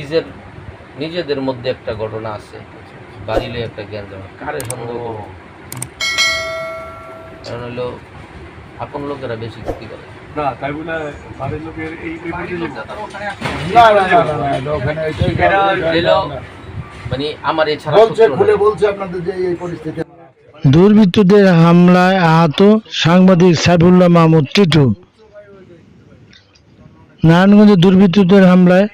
নিজের নিজেদের মধ্যে একটা ঘটনা আছে। বাড়িলে একটা জ্ঞান জমা কারে সন্দেহ করব? কারণ হলো আপন লোকেরা বেশি ক্ষতি করে। না তাই বলে বাড়ির লোকের এই বিপদে যে- না না না না, না, এটা ওখানে এটাই এলো মানে আমার এছাড়া খুলে বলছে আপনাদের যে এই পরিস্থিতি। দুর্বৃত্তদের হামলায় আহত সাংবাদিক সাইফুল্লাহ মাহমুদ টিটু। নারায়ণগঞ্জে দুর্বৃত্তদের হামলায়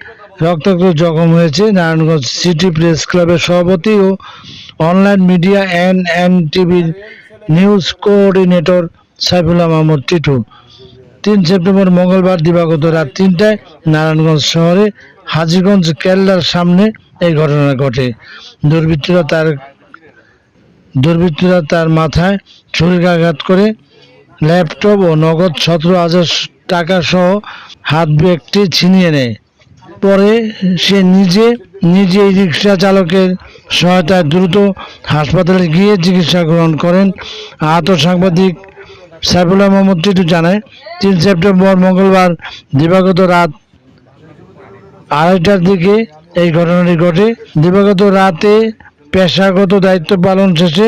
রক্তাক্ত জখম হয়েছে। নারায়ণগঞ্জ সিটি প্রেস ক্লাবের সভাপতি ও অনলাইন মিডিয়া এন এন টিভির নিউজ কোঅর্ডিনেটর সাইফুল্লাহ মাহমুদ টিটু। তিন সেপ্টেম্বর মঙ্গলবার দিবাগত রাত তিনটায় নারায়ণগঞ্জ শহরে হাজীগঞ্জ কেল্লার সামনে এই ঘটনা ঘটে। দুর্বৃত্তরা তার দুর্বৃত্তরা তার মাথায় ছুরিকাঘাত করে ল্যাপটপ ও নগদ সতেরো হাজার টাকা সহ হাত ব্যাগটি ছিনিয়ে নেয়। পরে সে নিজে নিজেই রিক্সা চালকের সহায়তায় দ্রুত হাসপাতালে গিয়ে চিকিৎসা গ্রহণ করেন। আহত সাংবাদিক সাইফুল্লাহ মোহাম্মদ টিটু জানায়, তিন সেপ্টেম্বর মঙ্গলবার দিবাগত রাত আড়াইটার দিকে এই ঘটনাটি ঘটে। দিবাগত রাতে পেশাগত দায়িত্ব পালন শেষে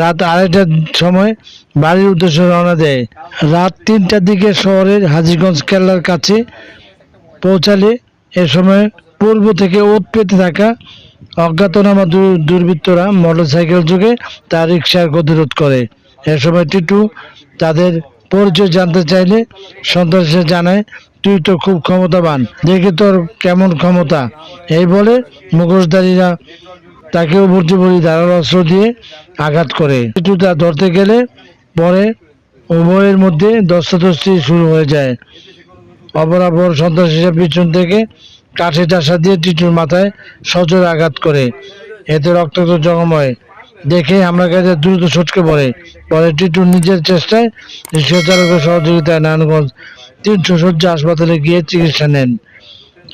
রাত আড়াইটার সময় বাড়ির উদ্দেশ্যে রওনা দেয়। রাত তিনটার দিকে শহরের হাজীগঞ্জ কেল্লার কাছে পৌঁছালে এ সময় পূর্ব থেকে ওত পেতে থাকা অজ্ঞাতনামা দুর্বৃত্তরা মোটরসাইকেল যুগে তার রিক্সার গতিরোধ করে। এ সময় টিটু তাদের পরিচয় জানতে চাইলে সন্ত্রাসী জানায়, তুই তো খুব ক্ষমতাবান, দেখি তোর কেমন ক্ষমতা। এই বলে মুখোশধারীরা তাকে উপর্তি বলি ধারাল অস্ত্র দিয়ে আঘাত করে। টিটু তা ধরতে গেলে পরে উভয়ের মধ্যে দস্তাদস্তি শুরু হয়ে যায়। অপরাপর সন্ত্রাসীরা পিছন থেকে কাঠে চাষা দিয়ে টিটুর মাথায় সজোর আঘাত করে। এতে রক্তাক্ত হয় দেখে হামলাকারীদের দ্রুত ছটকে পড়ে। পরে টিটু নিজের চেষ্টায় রিক্সা সহযোগিতায় নারায়ণগঞ্জ তিনশো শয্যা হাসপাতালে গিয়ে চিকিৎসা নেন।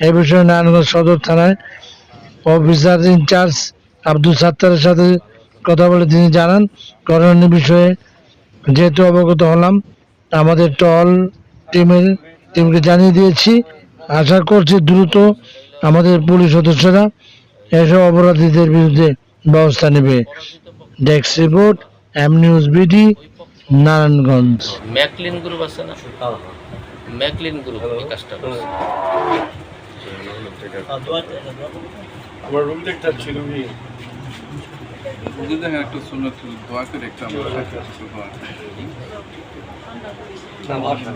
এ বিষয়ে নারায়ণগঞ্জ সদর থানায় অফিসার ইনচার্জ আব্দুল সাত্তারের সাথে কথা বলে তিনি জানান, করণীয় বিষয়ে যেহেতু অবগত হলাম, আমাদের টল টিমের টিমকে জানিয়ে দিয়েছি আশা করছি দ্রুত আমাদের পুলিশ সদস্যরা এসব অপরাধীদের বিরুদ্ধে ব্যবস্থা নেবে। Desk report M news BD Narayanganj. McLean group আছে না? ম্যাকলিন গ্রুপ এই কাজটা আমার রুম একটা ছিল দেখেন একটা সুন্নত দোয়া করে একটা আমরা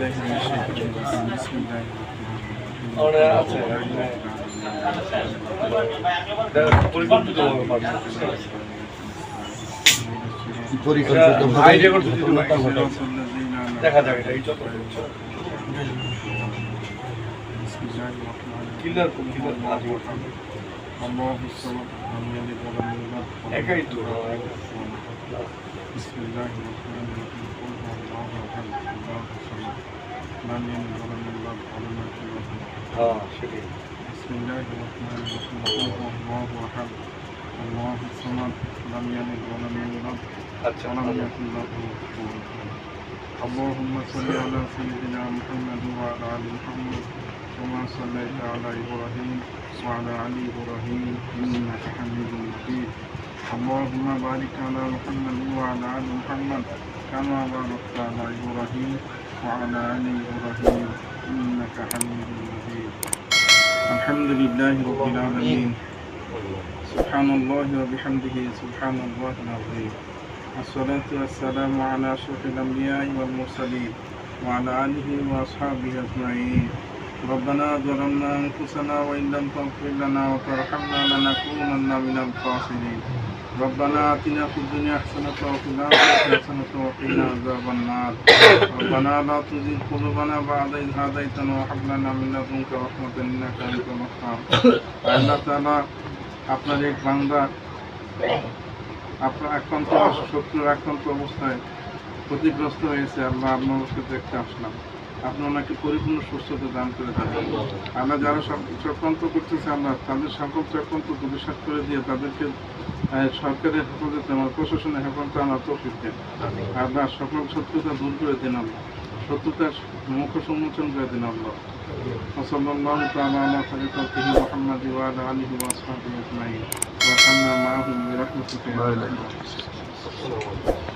সাথে কিছু দোয়া করি। আমার আছে পরিকল্পিত পরিকল্পিত আইডিয়া করতে দিতে দেখা যাক এটা এই যত কিলার কিলার আজ الله الصمد لم يلد ولم يولد ولم একাই يكن তো له كفوا أحد. بسم الله الرحمن الرحيم قل هو الله احد الله الصمد آه شكرا بسم الله الرحمن الرحيم الله احد الله الصمد لم يلد ولم يولد ولم يكن له كفوا اللهم صل على سيدنا محمد وعلى ال محمد كما صليت على إبراهيم وعلى علي إبراهيم انك حميد مجيد اللهم بارك على محمد وعلى ال محمد كما باركت على إبراهيم وعلى ال إبراهيم إنك حميد مجيد. الحمد لله رب العالمين. سبحان الله وبحمده سبحان الله العظيم. الصلاة والسلام على أشرف الأنبياء والمرسلين وعلى آله وأصحابه أجمعين. ربنا ظلمنا أنفسنا وإن لم تغفر لنا وترحمنا لنكونن من الخاسرين. ربنا آتنا في الدنيا حسنة وفي الآخرة حسنة وقنا عذاب النار ربنا لا تزغ قلوبنا بعد إذ هديتنا وهب لنا من لدنك رحمة إنك أنت الوهاب আল্লাহ তাআলা আপনার এক বান্দা আপনার আক্রান্ত শত্রুর আক্রান্ত অবস্থায় ক্ষতিগ্রস্ত হয়েছে আল্লাহ আপনার কাছে দেখতে আসলাম আপনি ওনাকে পরিপূর্ণ সুস্থতা দান করে দেবেন আমরা যারা সব- চক্রান্ত করতেছে আমরা তাদের সকল চক্রান্ত দুলিশাত করে দিয়ে তাদেরকে আহ, সরকারের হেফাজতে আমার প্রশাসনের হেফাজতে আমার তৌফিক দেন আপনার সকল শত্রুতা দূর করে দিন আল্লাহ শত্রুতার মুখ সম্মোচন করে দিন আল্লাহ وصلى الله تعالى على خير خلقه محمد وعلى اله واصحابه اجمعين وارحمنا معهم برحمتك يا ارحم الراحمين